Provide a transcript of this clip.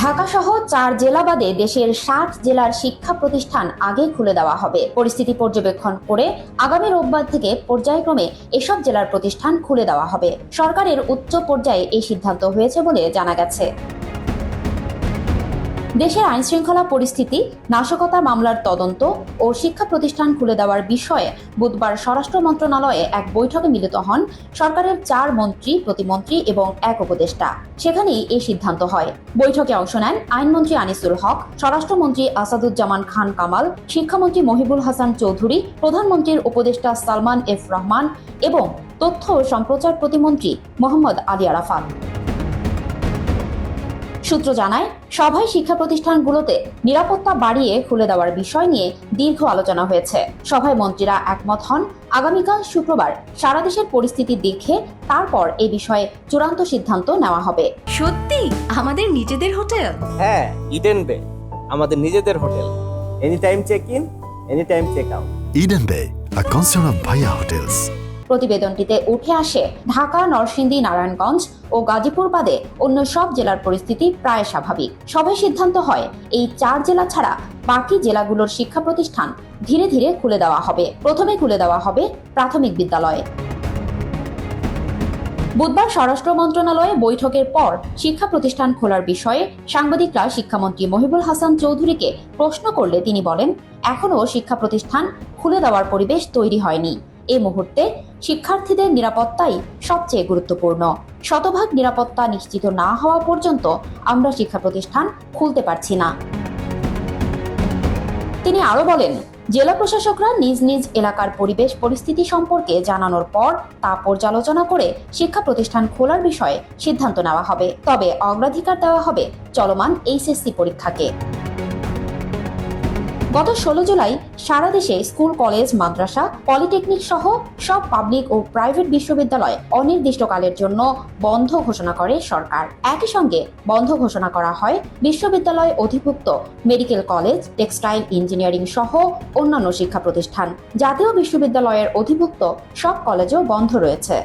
ঢাকা সহ চার জেলা বাদে দেশের ষাট জেলার শিক্ষা প্রতিষ্ঠান আগে খুলে দেওয়া হবে। পরিস্থিতি পর্যবেক্ষণ করে আগামী রোববার থেকে পর্যায়ক্রমে এসব জেলার প্রতিষ্ঠান খুলে দেওয়া হবে। সরকারের উচ্চ পর্যায়ে এই সিদ্ধান্ত হয়েছে বলে জানা গেছে। দেশের আইন শৃঙ্খলা পরিস্থিতি নাশকতা মামলার তদন্ত ও শিক্ষা প্রতিষ্ঠান খুলে দেওয়ার বিষয়ে বুধবার স্বরাষ্ট্র মন্ত্রণালয়ে এক বৈঠকে মিলিত হন সরকারের চার মন্ত্রী, প্রতিমন্ত্রী এবং এক উপদেষ্টা। সেখানেই এই সিদ্ধান্ত হয়। বৈঠকে অংশ নেন আইনমন্ত্রী আনিসুল হক, স্বরাষ্ট্রমন্ত্রী আসাদুজ্জামান খান কামাল, শিক্ষামন্ত্রী মহিবুল হাসান চৌধুরী, প্রধানমন্ত্রীর উপদেষ্টা সালমান এফ রহমান এবং তথ্য ও সম্প্রচার প্রতিমন্ত্রী মোহাম্মদ আলী আরাফাত। সূত্র জানায় সভায় শিক্ষা প্রতিষ্ঠানগুলোতে নিরাপত্তা বাড়িয়ে খুলে দেওয়ার বিষয় নিয়ে দীর্ঘ আলোচনা হয়েছে। সভায় মন্ত্রীরা একমত হন আগামীকাল শুক্রবার সারা দেশের পরিস্থিতি দেখে তারপর এ বিষয়ে চূড়ান্ত সিদ্ধান্ত নেওয়া হবে। সত্যি? আমাদের নিজেদের হোটেল? হ্যাঁ ইডেন বে। আমাদের নিজেদের hotel. Any time check in any time check out Eden Bay, a concern of Bhaya Hotels. প্রতিবেদনটিতে উঠে আসে, ঢাকা, নরসিংদী, নারায়ণগঞ্জ ও গাজীপুর বাদে অন্য সব জেলার পরিস্থিতি প্রায় স্বাভাবিক। সভায় সিদ্ধান্ত হয়, এই চার জেলা ছাড়া বাকি জেলাগুলোর শিক্ষা প্রতিষ্ঠান ধীরে ধীরে খুলে দেওয়া হবে। প্রথমে খুলে দেওয়া হবে প্রাথমিক বিদ্যালয়। বুধবার স্বরাষ্ট্র মন্ত্রণালয়ে বৈঠকের পর শিক্ষা প্রতিষ্ঠান খোলার বিষয়ে সাংবাদিকরা শিক্ষামন্ত্রী মহিবুল হাসান চৌধুরীকে প্রশ্ন করলে তিনি বলেন, এখনও শিক্ষা প্রতিষ্ঠান খুলে দেওয়ার পরিবেশ তৈরি হয়নি। এ মুহূর্তে শিক্ষার্থীদের নিরাপত্তাই সবচেয়ে গুরুত্বপূর্ণ। শতভাগ নিরাপত্তা নিশ্চিত না হওয়া পর্যন্ত আমরা শিক্ষা প্রতিষ্ঠান খুলতে পারছি না। তিনি আরও বলেন, জেলা প্রশাসকরা নিজ নিজ এলাকার পরিবেশ পরিস্থিতি সম্পর্কে জানানোর পর তা পর্যালোচনা করে শিক্ষা প্রতিষ্ঠান খোলার বিষয়ে সিদ্ধান্ত নেওয়া হবে। তবে অগ্রাধিকার দেওয়া হবে চলমান এইচএসসি পরীক্ষাকে। গত ষোলো জুলাই সারা দেশে স্কুল, কলেজ, মাদ্রাসা, পলিটেকনিক সহ সব পাবলিক ও প্রাইভেট বিশ্ববিদ্যালয় অনির্দিষ্টকালের জন্য বন্ধ ঘোষণা করে সরকার। একই সঙ্গে বন্ধ ঘোষণা করা হয় বিশ্ববিদ্যালয় অধিভুক্ত মেডিকেল কলেজ, টেক্সটাইল ইঞ্জিনিয়ারিং সহ অন্যান্য শিক্ষা প্রতিষ্ঠান। জাতীয় বিশ্ববিদ্যালয়ের অধিভুক্ত সব কলেজও বন্ধ রয়েছে।